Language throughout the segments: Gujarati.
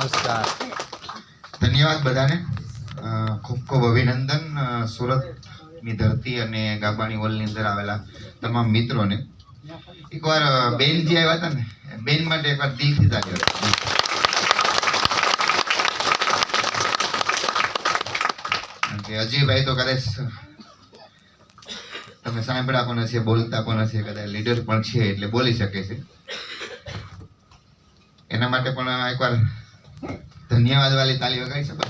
નમસ્કાર. ધન્યવાદ બધાને. ખૂબ ખૂબ અભિનંદન સુરતની ધરતી અને ગાબાણી હોલની અંદર આવેલા તમામ મિત્રોને. એકવાર બેન જે આવ્યા હતા ને, બેન માટે એકવાર દિલથી કારણ કે અજયભાઈ તો કદાચ, તમે સાંભળા પણ હશે, બોલતા પણ હશે, કદાચ લીડર પણ છે એટલે બોલી શકે છે. એના માટે પણ એકવાર ધન્યવાદ વાલી તાલી વગાડી શકો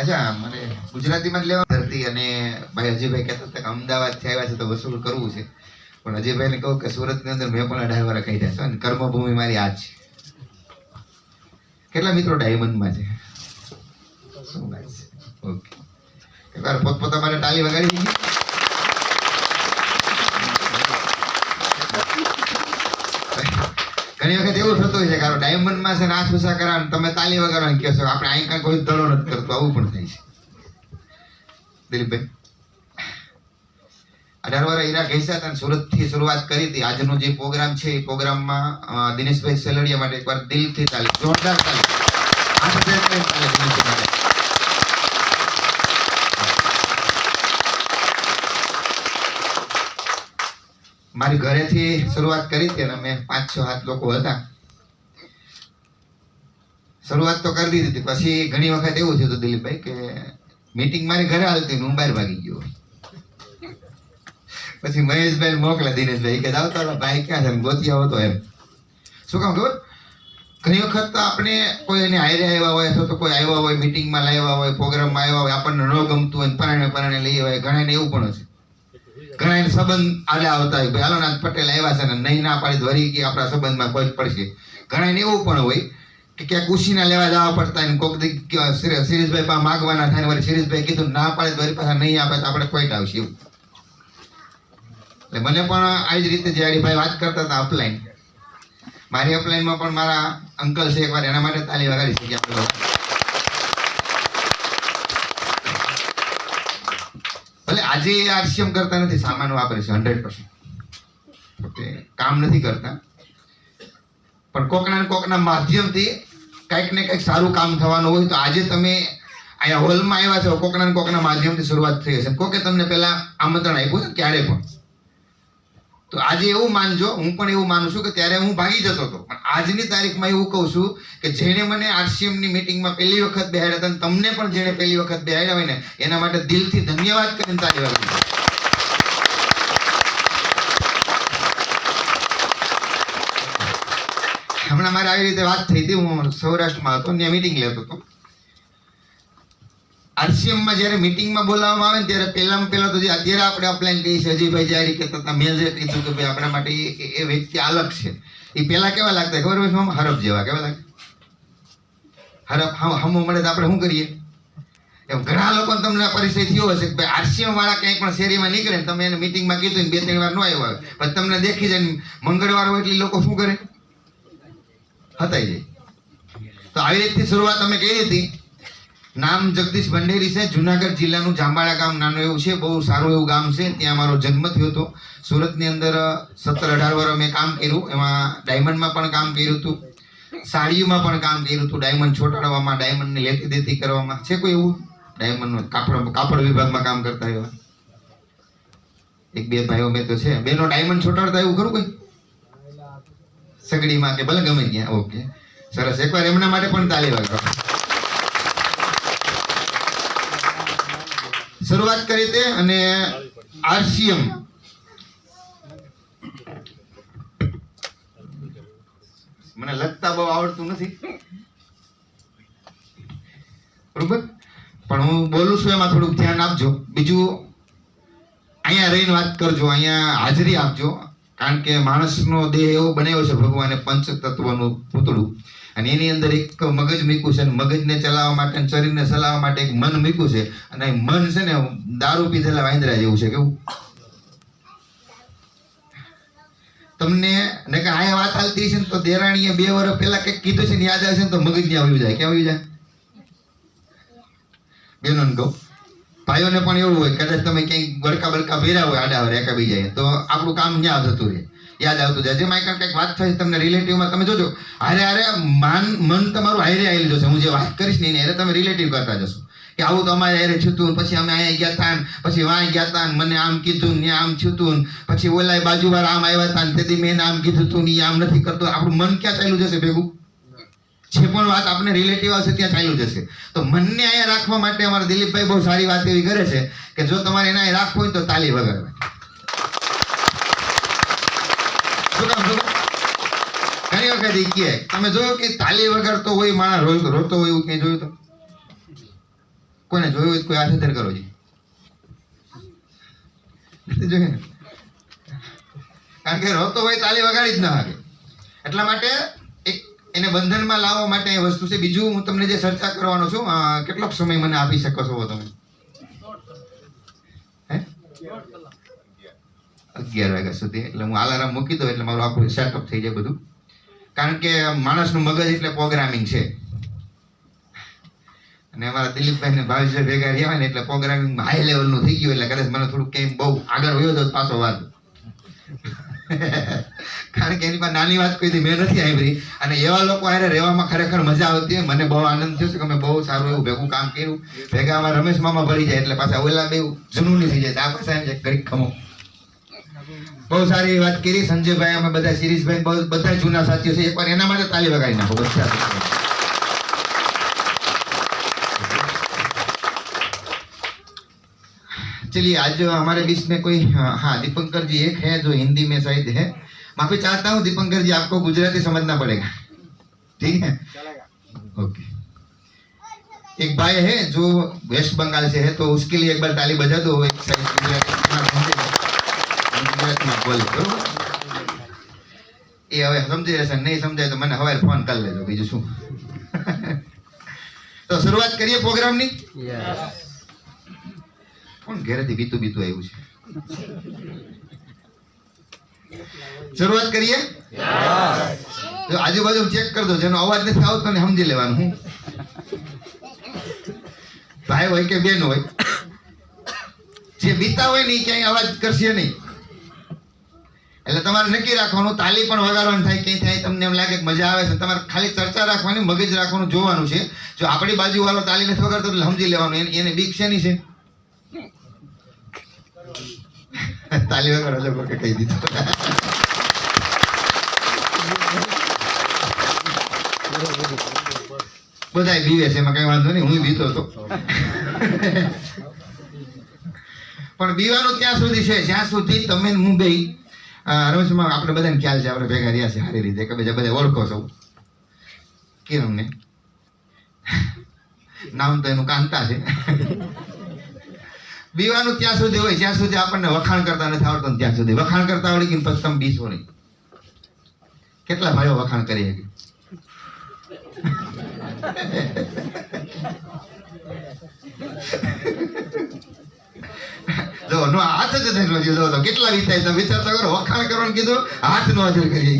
અચ્છા, મને ગુજરાતીમાં જ લેવા ધરતી અને ભાઈ અજયભાઈ કહેતા હતા કે અમદાવાદથી આવ્યા છે તો વસૂલ કરવું છે. પણ અજયભાઈને કહું કે સુરતની અંદર મેં પણ અઢાર વાર કહી દેશો અને કર્મભૂમિ મારી આ છે. કેટલા મિત્રો ડાયમંડમાં છે? શું વાત છે? ઓકે એકવાર પોતપોતા માટે તાલી વગાડી ઘણી વખત એવું થતું છે કે ડાયમંડમાં છે ને ઉષા કરાવે તમે તાલી વગાડવાનું કહો છો આપણે અહીં કાંઈ કોઈ તળો નથી કરતો, આવું પણ થાય છે. દિલીપભાઈ, અઢાર વાર હીરા ઘેસા હતા સુરતથી શરૂઆત કરી હતી. આજનો જે પ્રોગ્રામ છે, એ પ્રોગ્રામમાં દિનેશભાઈ સેલડિયા માટે એકવાર દિલથી તાલી, જોરદાર તાલી હાથ ફેર કરીને તાલી દિનેશભાઈ માટે. ઘરેથી શરૂઆત કરી હતી અને અમે પાંચ, છ સાત લોકો હતા. શરૂઆત તો કરી દીધી પછી ઘણી વખત એવું થયું હતું દિલીપભાઈ કે મીટિંગ મારી ઘરે હાલતી હું બહાર ભાગી ગયો. પછી મહેશભાઈ મોકલા દિનેશભાઈ. કે જાવ તારા ભાઈ ક્યાં છે? ગોતી આવો તો એમ. શું કામ ખબર? ઘણી વખત તો આપણે કોઈ એને હારે આવ્યા હોય અથવા તો કોઈ આવ્યા હોય મીટિંગમાં લાવ્યા હોય પ્રોગ્રામમાં આવ્યા હોય, આપણને ન ગમતું હોય પરાણે પરાણે લઈ આવ્યા ઘણાને એવું પણ છે ઘણા એને સંબંધ આલે આવતા હોય. ભાઈ પટેલ આવ્યા છે ને નહીં ના પાડી વળી કે આપણા સંબંધમાં કોઈ પડશે. ઘણા એવું પણ હોય કે ક્યાંક ઉછીના લેવા જવા પડતા ને કોક સિરી- પાસે માગવાના થાય વળી શિરીષભાઈ કીધું ના પાડે વરી પાછા નહીં આપે તો આપણે કોઈ આવશે એવું. એટલે મને પણ આવી જ રીતે જે ભાઈ વાત કરતા હતા અપલાઈન મારી અપલાઈનમાં પણ મારા અંકલ છે એકવાર એના માટે તાલી વગાડી શકીએ આપણે ભલે આજે આરસીએમ કરતા નથી, સામાન વાપરે છે હંડ્રેડ પર્સન્ટ કામ નથી કરતા. પણ કોકના કોકના માધ્યમથી કંઈક ને કંઈક સારું કામ થવાનું હોય તો આજે તમે અહીંયા હોલમાં આવ્યા છો, કોકના કોકના માધ્યમથી શરૂઆત થઈ હશે. કોકે તમને પહેલાં આમંત્રણ આપ્યું છે? ક્યારે પણ. તો આજે એવું માનજો, હું પણ એવું માનું છું કે ત્યારે હું ભાગી જતો હતો. પણ આજની તારીખમાં એવું કહું છું કે જેણે મને આરસીએમની મિટિંગમાં પહેલી વખત બેહાડ્યા હતા તમને પણ જેણે પહેલી વખત બેહાડ્યા હોય ને, એના માટે દિલથી ધન્યવાદ કરીને તારી વાત હમણાં મારે આવી રીતે વાત થઈ હતી, હું સૌરાષ્ટ્રમાં હતો ત્યાં મિટિંગ લેતો હતો. આરસીએમમાં જ્યારે મિટિંગમાં બોલાવવામાં આવે ને ત્યારે પહેલામાં પહેલા તો જે અત્યારે આપણે અપલાઈન કહીએ છીએ અજયભાઈ જારી કહેતા હતા મેં જે કીધું કે ભાઈ આપણા માટે એ- એ વ્યક્તિ અલગ છે. એ પહેલા કેવા લાગતા? ખબર હોય છે હરફ જેવા કેવા લાગે? હરફ? હમ હમો મળે તો આપણે શું કરીએ? એમ ઘણા લોકો તમને પરિચય થયો હશે કે ભાઈ આરસીએમ વાળા ક્યાંય પણ શેરીમાં નીકળે તમે એને મિટિંગમાં કીધું ને બે ત્રણ વાર ન આવ્યો આવે પછી તમને દેખી જાય મંગળવાર હોય એટલે લોકો શું કરે? હતાઈ જાય. તો આવી રીતની શરૂઆત અમે કરી હતી. નામ જગદીશ ભંડેરી છે. જુનાગઢ જિલ્લાનું જાંબાળા ગામ નાનું એવું છે. બહુ સારું એવું ગામ છે. ત્યાં મારો જન્મ થયો હતો. સુરતની અંદર સત્તર અઢાર વર્ષ મેં કામ કર્યું. એમાં ડાયમંડમાં પણ કામ કર્યું હતું. સાડીઓમાં પણ કામ કર્યું હતું. ડાયમંડ છોટાડવામાં, ડાયમંડની લેતી દેતી કરવામાં. છે કોઈ એવું? ડાયમંડ કાપડ કાપડ વિભાગમાં કામ કરતા એવા? એક, બે ભાઈઓ મેં તો છે. બેનો ડાયમંડ છોટાડતા એવું ખરું કોઈ? સગડીમાં કે ભલે ગમે ત્યાં. ઓકે. સરસ. એકવાર એમના માટે પણ તાલી વગાડો શરૂઆત કરી તે અને આરસીએમ. મને લખતા બહુ આવડતું નથી. બરોબર? પણ હું બોલું છું, એમાં થોડુંક ધ્યાન આપજો. બીજું, અહીંયા રહીને વાત કરજો, અહીંયા હાજરી આપજો. કારણ કે માણસનો દેહ એવો બનાવ્યો છે, ભગવાને પંચ તત્વનું પૂતળું. અને એની અંદર એક મગજ મૂક્યું છે અને મગજને ચલાવવા માટે શરીરને ચલાવવા માટે એક મન મૂક્યું છે અને મન છે ને દારૂ પીધેલા વાંદરા જેવું છે, કેવું? તમને ને કે આ વાત હાલતી છે ને તો દેરાણીએ બે વર્ષ પહેલા કંઈક કીધું છે ને યાદ આવશે ને તો મગજ ને આવ્યું જાય. કેમ આવ્યું જાય? બેનો કહું. ભાઈ ભાઈઓને પણ એવું હોય, કદાચ તમે ક્યાંય બળકા બળકા ભેરા હોય આડા એકા બીજા તો આપણું કામ ન્યા થતું રહે. યાદ આવતું જાય. જેમાં કંઈક કંઈક વાત થાય તમને રિલેટિવમાં તમે જોજો. હારે હારે માન, મન તમારું હારે આવેલું જશે. હું જે વાત કરીશ ને હારે તમે રિલેટિવ કરતા જશો. કે આવું તો અમારે હારે છૂતું પછી અમે અહીંયા ગયા હતા પછી વાંય ગયા હતા મને આમ કીધું ને આમ છૂતું પછી ઓલા બાજુવાળા આમ આવ્યા હતા તેથી મેં આમ કીધું તું ને આમ નથી કરતો. આપણું મન ક્યાં ચાલ્યું જશે ભેગું? જે પણ વાત આપણે રિલેટિવ આવશે ત્યાં ચાલ્યું જશે. તો મનને અહીંયા રાખવા માટે અમારા દિલીપભાઈ બહુ સારી વાત એવી કરે છે કે જો તમારે એના રાખવું હોય તો તાલી વગાડવા શું કામ ખબર? ઘણી વખત એ કહે, તમે જોયું કે તાલી વગાડતો હોય માણસ રોય- રોતો હોય એવું ક્યાંય જોયું તો? કોને જોયું હોય કોઈ હાથ ધર કરો છે ને? કારણ કે રોતો હોય તાલી વગાડી જ ના શકે એટલા માટે એક એને બંધનમાં લાવવા માટે એ વસ્તુ છે. બીજું હું તમને જે ચર્ચા કરવાનો છું કેટલોક સમય મને આપી શકો છો તમે? હે? અગિયાર વાગ્યા સુધી. એટલે હું અલાર્મ મૂકી દઉં, એટલે મારું આખું સેટઅપ થઈ જાય બધું. કારણ કે માણસનું મગજ એટલે પ્રોગ્રામિંગ છે. અને અમારા દિલીપભાઈ ને ભેગા રહ્યા હોય ને એટલે પ્રોગ્રામિંગ હાઈ લેવલનું થઈ ગયું એટલે કદાચ મને થોડુંક કેમ બહુ આગળ વયો તો પાછો વાત. કારણ કે એની પાસે નાની વાત કોઈ મેં નથી સાંભળી. અને એવા લોકો હારે રહેવામાં ખરેખર મજા આવતી મને બહુ આનંદ થયો છે કે મેં બહુ સારું એવું ભેગું કામ કર્યું. ભેગા અમારા રમેશ મામા ભરી જાય એટલે પાછા ઓલા બે જૂનું નહીં થઈ જાય આ પાસે ઘડીક ખમો. બહુ સારી વાત કરી સંજયભાઈ અમે બધા શિરીષભાઈ બહુ બધા જૂના સાથીઓ છે એકવાર એના માટે તાલી વગાડી નાખો બધા चलिए आज हमारे बीच में कोई हाँ हाँ, दीपंकर जी एक है जो हिंदी में शायद है माफी चाहता हूँ दीपंकर जी आपको गुजराती समझना पड़ेगा ठीक है ओके एक भाई है जो वेस्ट बंगाल से है तो उसके लिए एक बार ताली बजा दो एक साइड બોલું. એ હવે સમજી જશે નહીં સમજાય તો મને હવે ફોન કરી લેજો. બીજું શું? તો શરૂઆત કરીએ પ્રોગ્રામની? કોણ ઘરેથી બીતું બીતું આવ્યું છે? શરૂઆત કરીએ? જો આજુબાજુ ચેક કરજો જેનો અવાજ નથી આવતો ને સમજી લેવાનું હું. ભાઈ હોય કે બેન હોય જે બીતા હોય ને ક્યાંય અવાજ કરશે નહીં. એટલે તમારે નક્કી રાખવાનું, તાલી પણ વગાડવાની થાય, ક્યાંય થાય, તમને એમ લાગે કે મજા આવે છે, તમારે ખાલી ચર્ચા રાખવાની, મગજ રાખવાનું જોવાનું છે. જો આપણી બાજુ વાળો તાલી નથી વગાડતો એટલે સમજી લેવાનું, એને- બીક શેની છે? તાલી વગાડો લોકો કે કહી દીધું. બધાય બીવે છે, એમાં કઈ વાંધો નહીં, હું બીતો હતો. પણ બીવાનું ત્યાં સુધી છે, જ્યાં સુધી તમે હું બે રમેશમાં આપણે બધાને ખ્યાલ છે, આપણે ભેગા રહ્યા છે સારી રીતે. કે બધા બધા ઓળખો છો. કિરણને નામ તો એનું કાંતા છે. બીવાનું ત્યાં સુધી હોય, જ્યાં સુધી આપણને વખાણ કરતા નથી આવડતું ત્યાં સુધી. વખાણ કરતા આવડી ગઈ પછી તમે બીસો નહીં. કેટલા ભાઈઓ વખાણ કરી શકે? જો નો હાથ જ નહીં છે જો કેટલા વિચાર તમે વિચાર તો કરો, વખાણ કરવાનું કીધું, હાથ નો હાજર કરી.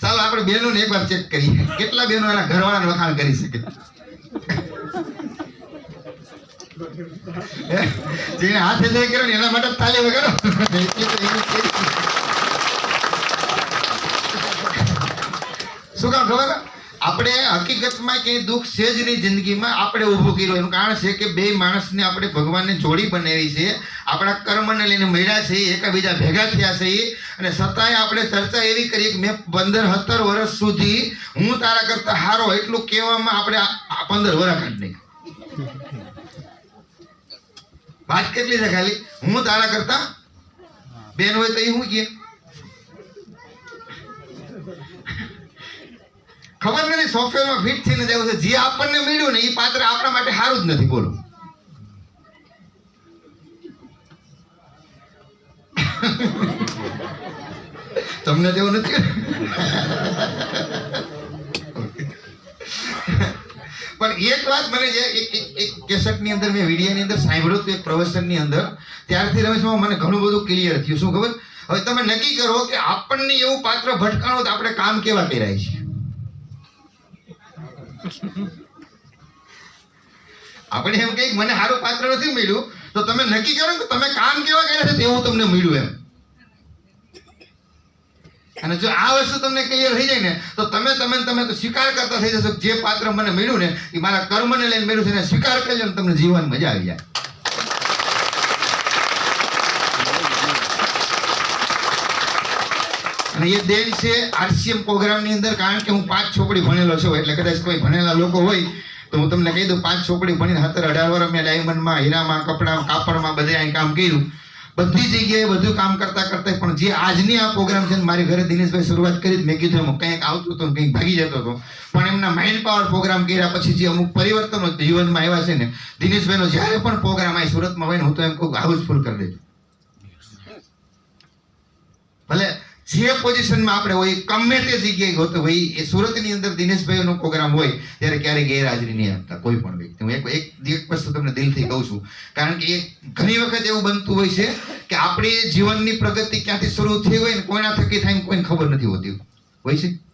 ચાલો, આપણે બેનો ને એકવાર ચેક કરીએ. કેટલા બહેનો એના ઘરવાળાને વખાણ કરી શકે? જેને હાથે નહીં કર્યો એના માટે તાલી છે. શું કામ ખબર? આપણે હકીકતમાં ક્યાંય દુઃખ છે જ નહીં જિંદગીમાં, આપણે ઊભું કર્યું. એનું કારણ છે કે બે માણસને આપણે ભગવાનને જોડી બનાવી છે. આપણા કર્મને લઈને મળ્યા છે, એકબીજા ભેગા થયા છે. અને છતાંય આપણે ચર્ચા એવી કરી કે મેં પંદર સત્તર વર્ષ સુધી હું તારા કરતા હારો એટલું કહેવામાં આપણે પંદર વર્ષ નાખ્યા વાત કેટલી છે ખાલી? હું તારા કરતા બેન હોય તો એ હું કે ખબર નથી સોફ્ટવેરમાં ફિટ થઈને જવું છે. જે આપણને મળ્યું ને એ પાત્ર આપણા માટે સારું જ નથી, બોલો. તમને તેવું નથી? પણ એક વાત મને જે એક કેસેટની અંદર, મેં વિડીયોની અંદર સાંભળ્યું હતું એક પ્રવચનની અંદર. ત્યારથી રમેશમાં મને ઘણું બધું ક્લિયર થયું. શું ખબર? હવે તમે નક્કી કરો કે આપણને એવું પાત્ર ભટકાણો તો આપણે કામ કેવા કરાય છે આપણે એમ કહીએ મને સારું પાત્ર નથી મળ્યું, તો તમે નક્કી કરો કે તમે કામ કેવા કર્યા છે તેવું તમને મળ્યું એમ. અને જો આ વસ્તુ તમને ક્લિયર થઈ જાય ને, તો તમે તમે તમે તો સ્વીકાર કરતા થઈ જશો જે પાત્ર મને મળ્યું ને, એ મારા કર્મને લઈને મળ્યું છે ને સ્વીકાર કરી લો તમને જીવન મજા આવી જાય. એ દેવ છે આરસીએમ પ્રોગ્રામની અંદર, કારણ કે હું પાંચ છોકરી ભણેલો છું, એટલે કદાચ કોઈ ભણેલા લોકો હોય, તો હું તમને કહી દઉં, પાંચ છોકરી ભણીને સત્તર અઢાર વર્ષ મેં ડાયમંડમાં હીરામાં કપડાં કાપડમાં બધે અહીં કામ કર્યું. બધી જગ્યાએ બધું કામ કરતા કરતા, પણ જે આજની આ પ્રોગ્રામ છે મારી ઘરે દિનેશભાઈ શરૂઆત કરી મેં કીધું એમ કંઈક આવતું હતું કંઈક ભાગી જતો હતો. પણ એમના માઇન્ડ પાવર પ્રોગ્રામ કર્યા પછી જે અમુક પરિવર્તનો જીવનમાં આવ્યા છે ને, દિનેશભાઈનો જ્યારે પણ પ્રોગ્રામ અહીં સુરતમાં હોય ને, હું તો એમ કહું હાઉસફુલ કરી દેજો ભલે જે પોઝિશનમાં આપણે હોય, ગમે તે જગ્યાએ હોતો હોય, એ સુરતની અંદર દિનેશભાઈનો પ્રોગ્રામ હોય, ત્યારે ક્યારેય ગેરહાજરી નહીં આપતા, કોઈ પણ વ્યક્તિ. હું એક એક વસ્તુ તમને દિલથી કહું છું. કારણ કે એ ઘણી વખત એવું બનતું હોય છે કે આપણી જીવનની પ્રગતિ ક્યાંથી શરૂ થઈ હોય ને કોઈના થકી થાય કોઈને ખબર નથી હોતી. હોય છે?